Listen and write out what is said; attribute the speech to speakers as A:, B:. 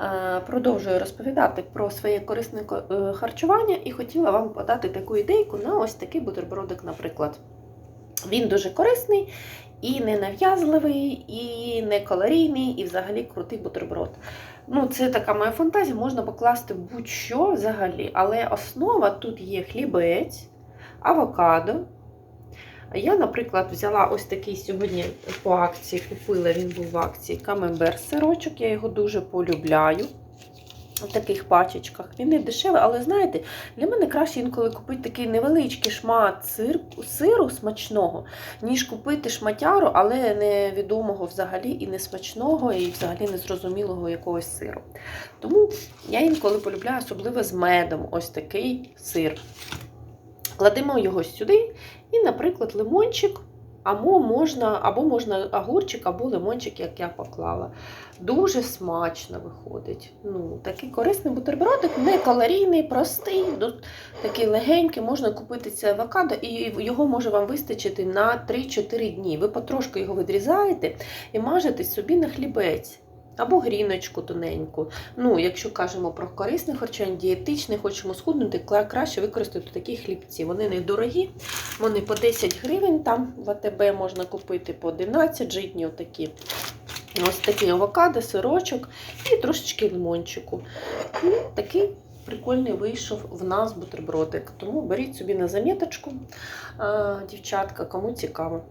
A: Е, Продовжую розповідати про своє корисне е, харчування і хотіла вам подати таку ідейку на ось такий бутербродик, наприклад. Він дуже корисний і не нав'язливий, і не калорійний, і взагалі крутий бутерброд. Ну, це така моя фантазія, можна покласти будь-що взагалі, але основа тут є хлібець, авокадо. Я, наприклад, взяла ось такий сьогодні по акції, купила, він був в акції камембер сирочок, я його дуже полюбляю. В таких пачечках. Він не дешевий, але знаєте, для мене краще інколи купити такий невеличкий шмат сир, сиру смачного, ніж купити шматяру, але невідомого взагалі і не смачного, і взагалі незрозумілого якогось сиру. Тому я інколи полюбляю, особливо з медом, ось такий сир. Кладемо його сюди і, наприклад, лимончик. Або можна, або можна огурчик, або лимончик, як я поклала. Дуже смачно виходить. Ну, Такий корисний бутербродик, не калорійний, простий, такий легенький. Можна купити це авокадо, і його може вам вистачити на 3-4 дні. Ви потрошки його відрізаєте і мажете собі на хлібець. Або гріночку тоненьку. Ну, якщо кажемо про корисне харчування, дієтичне, хочемо схуднути, краще використати такі хлібці. Вони недорогі, вони по 10 гривень, там в АТБ можна купити по 11 житні отакі. Ось такий авокадо, сирочок і трошечки лимончику. І такий прикольний вийшов в нас бутербродик. Тому беріть собі на заміточку, дівчатка, кому цікаво.